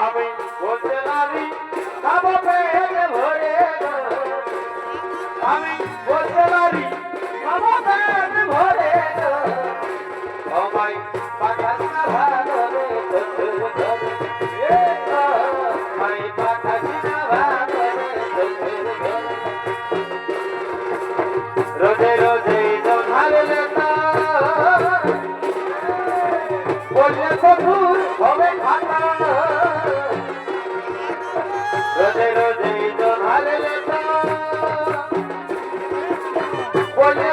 আমি বলতে নারি খাব পেয়ে গেল আমি বলতে নারি খাব পেয়ে ভরে সবাই পাঠান না ভালো আমি পাঠাছি না ভালো রোজে রোজে জমালে তা বললে কঠোর বলে